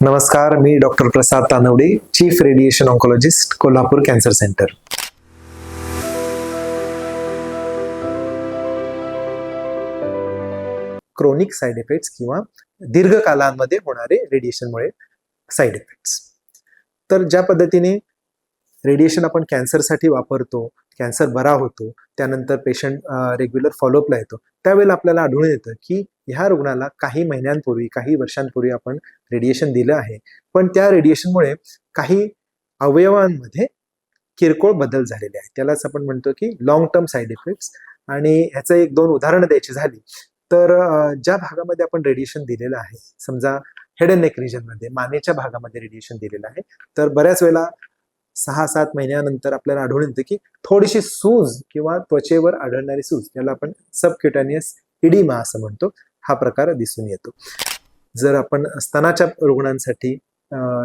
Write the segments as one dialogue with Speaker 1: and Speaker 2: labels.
Speaker 1: नमस्कार मी doctor Prasad Tanwade chief radiation oncologist Kolhapur cancer centre chronic side effects किंवा दीर्घकालांमध्ये होणारे रेडिएशनमुळे साईड इफेक्ट्स तर ज्या पद्धतीने रेडिएशन आपण कॅन्सरसाठी वापरतो कॅन्सर बरा होतो त्यानंतर पेशंट रेग्युलर फॉलोअपला येतो. त्यावेळेला आपल्याला आढळून येतं की ह्या रुग्णाला काही महिन्यांपूर्वी काही वर्षांपूर्वी आपण रेडिएशन दिलं आहे. पण त्या रेडिएशनमुळे काही अवयवांमध्ये किरकोळ बदल झालेले आहेत. त्यालाच आपण म्हणतो की लॉंग टर्म साईड इफेक्ट्स आणि ह्याचं एक दोन उदाहरणं द्यायची झाली तर ज्या भागामध्ये आपण रेडिएशन दिलेलं आहे समजा हेड अँड नेक रिजनमध्ये मानेच्या भागामध्ये रेडिएशन दिलेलं आहे तर बऱ्याच वेळेला सहा सात महिन्यानंतर आपल्याला आढळून येतं की थोडीशी सूज किंवा त्वचेवर आढळणारी सूज त्याला आपण सबक्युटॅनियस इडिमा असं म्हणतो. हा प्रकार दिसून येतो. जर आपण स्तनाच्या रुग्णांसाठी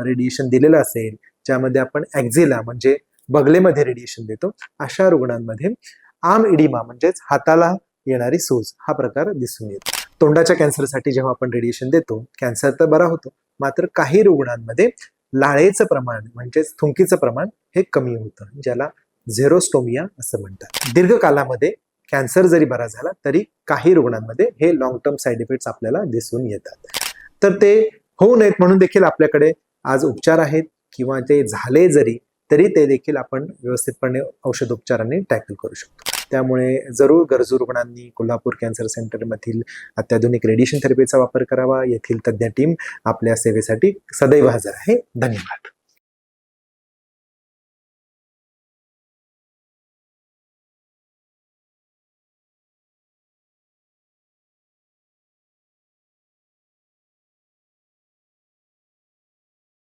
Speaker 1: रेडिएशन दिलेलं असेल ज्यामध्ये आपण ॲक्झिला म्हणजे बगलेमध्ये रेडिएशन देतो अशा रुग्णांमध्ये आम इडिमा म्हणजेच हाताला येणारी सूज हा प्रकार दिसून येतो. तोंडाच्या कॅन्सरसाठी जेव्हा आपण रेडिएशन देतो कॅन्सर तर बरा होतो. मात्र काही रुग्णांमध्ये लाळेचं प्रमाण म्हणजेच थुंकीचं प्रमाण हे कमी होतं ज्याला झेरोस्टोमिया असं म्हणतात. दीर्घकालामध्ये कॅन्सर जरी बरा झाला तरी काही रुग्णांमध्ये हे लॉंग टर्म साईड इफेक्ट्स आपल्याला दिसून येतात. तर ते होऊ नयेत म्हणून देखील आपल्याकडे आज उपचार आहेत किंवा ते झाले जरी तरी ते देखील आपण व्यवस्थितपणे औषधोपचाराने टॅकल करू शकतो. त्यामुळे जरूर गरजू रुग्णांनी कोल्हापूर कॅन्सर सेंटरमधील अत्याधुनिक रेडिएशन थेरपीचा वापर करावा. येथील तज्ज्ञ टीम आपल्या सेवेसाठी सदैव हजर आहे. धन्यवाद.